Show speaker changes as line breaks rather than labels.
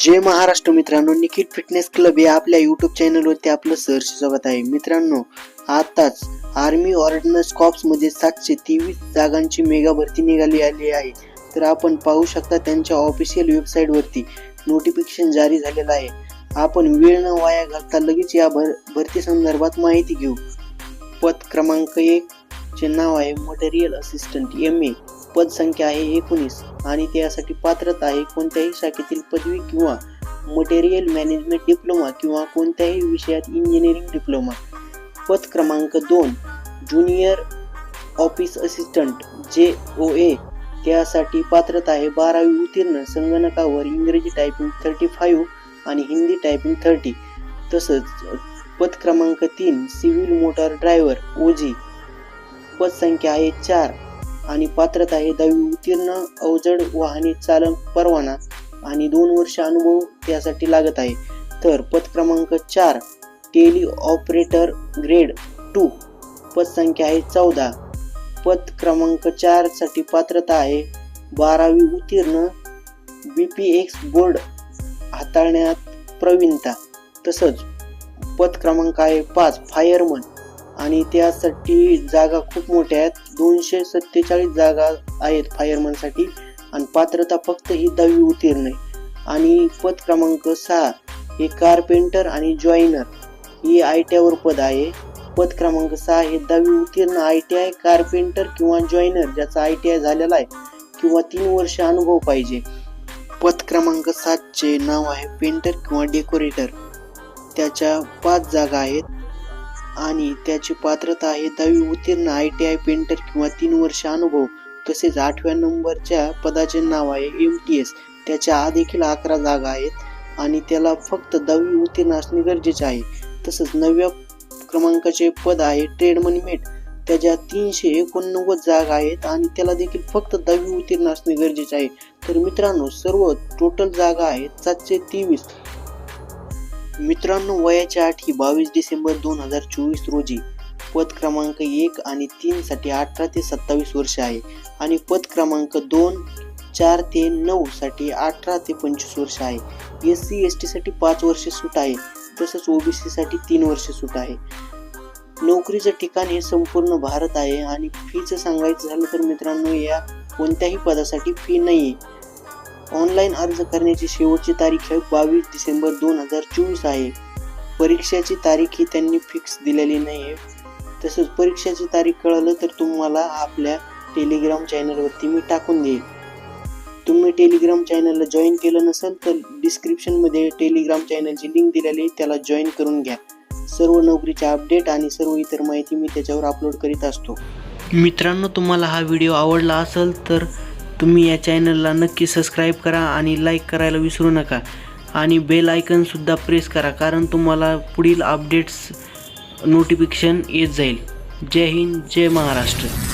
जय महाराष्ट्र मित्रांनो Nikhil fitness club हे आपल्या यूट्यूब चॅनलवरती आपलं सहर्ष स्वागत आहे. मित्रांनो आताच आर्मी ऑर्डनन्स कॉप्समध्ये सातशे तेवीस जागांची मेगा भरती निघाली आली आहे. तर आपण पाहू शकता त्यांच्या ऑफिशियल वेबसाईटवरती नोटिफिकेशन जारी झालेलं आहे. आपण वेळ न वाया घालता लगेच या भर भरती संदर्भात माहिती घेऊ. पद क्रमांक एक चे नाव आहे मटेरियल असिस्टंट एम ए पद संख्या आहे एकोणीस. आणि त्यासाठी पात्रता आहे कोणत्याही शाखेतील पदवी किंवा मटेरियल मॅनेजमेंट डिप्लोमा किंवा कोणत्याही विषयात इंजिनिअरिंग डिप्लोमा पद क्रमांक दोन ज्युनियर ऑफिस असिस्टंट जे ओ ए त्यासाठी पात्रता आहे बारावी उत्तीर्ण संगणकावर इंग्रजी टायपिंग थर्टी फाईव्ह आणि हिंदी टायपिंग थर्टी तसंच पद क्रमांक तीन सिव्हिल मोटार ड्रायव्हर ओजी पद संख्या आहे चार आणि पात्रता आहे दहावी उत्तीर्ण अवजड वाहने चालक परवाना आणि दोन वर्ष अनुभव त्यासाठी लागत आहे. तर पद क्रमांक चार टेली ऑपरेटर ग्रेड टू पद संख्या आहे चौदा. पद क्रमांक चारसाठी पात्रता आहे बारावी उत्तीर्ण बी पी एक्स बोर्ड हाताळण्यात प्रवीणता. तसंच पद क्रमांक आहे पाच फायरमन. आणि त्यासाठी जागा खूप मोठ्या आहेत. दोनशे सत्तेचाळीस जागा आहेत फायरमनसाठी आणि पात्रता फक्त ही दहावी उत्तीर्ण आहे. आणि पद क्रमांक सहा हे कारपेंटर आणि जॉईनर ही आय टी आयवर पद आहे. पद क्रमांक सहा हे दहावी उत्तीर्ण आय टी आय कारपेंटर किंवा जॉईनर ज्याचा आय टी आय झालेला आहे किंवा तीन वर्ष अनुभव पाहिजे. पद क्रमांक सातचे नाव आहे पेंटर किंवा डेकोरेटर त्याच्या पाच जागा आहेत. आणि त्याची पात्रता आहे दहावी उत्तीर्ण आय टी आय पेंटर किंवा तीन वर्ष अनुभव. तसेच आठव्या नंबरच्या पदाचे नाव आहे एम टी एस त्याच्या आत देखील अकरा जागा आहेत आणि त्याला फक्त दहावी उत्तीर्ण असणे गरजेचे आहे. तसंच नवव्या क्रमांकाचे पद आहे ट्रेड मेट त्याच्या तीनशे एकोणनव्वद जागा आहेत आणि त्याला देखील फक्त दहावी उत्तीर्ण असणे गरजेचे आहे. तर मित्रांनो सर्व टोटल जागा आहेत सातशे तेवीस. मित्रांनो वयाच्या आठ ही बावीस डिसेंबर दोन हजार चोवीस रोजी पद क्रमांक एक आणि तीन साठी अठरा ते सत्तावीस वर्ष आहे आणि पद क्रमांक दोन चार ते नऊ साठी अठरा ते पंचवीस वर्ष आहे. एस सी एस टी साठी पाच वर्ष सूट आहे तसंच ओबीसी साठी तीन वर्ष सूट आहे. नोकरीचं ठिकाण हे संपूर्ण भारत आहे आणि फीचं सांगायचं झालं तर मित्रांनो या कोणत्याही पदासाठी फी नाही आहे ऑनलाईन अर्ज करण्याची शेवटची तारीख आहे बावीस डिसेंबर दोन हजार चोवीस आहे. परीक्षेची तारीख ही त्यांनी फिक्स दिलेली नाही आहे तसंच परीक्षेची तारीख कळलं तर तुम्हाला आपल्या टेलिग्राम चॅनलवरती मी टाकून देईल तुम्ही टेलिग्राम चॅनलला जॉईन केलं नसेल तर डिस्क्रिप्शनमध्ये टेलिग्राम चॅनलची लिंक दिलेली आहे त्याला जॉईन करून घ्या. सर्व नोकरीच्या अपडेट आणि सर्व इतर माहिती मी त्याच्यावर अपलोड करीत असतो. मित्रांनो तुम्हाला हा व्हिडिओ आवडला असेल तर तुम्ही या चॅनलला नक्की सबस्क्राईब करा आणि लाईक करायला विसरू नका. आणि बेल आयकनसुद्धा प्रेस करा कारण तुम्हाला पुढील अपडेट्स नोटिफिकेशन येत जाईल. जय हिंद जय महाराष्ट्र.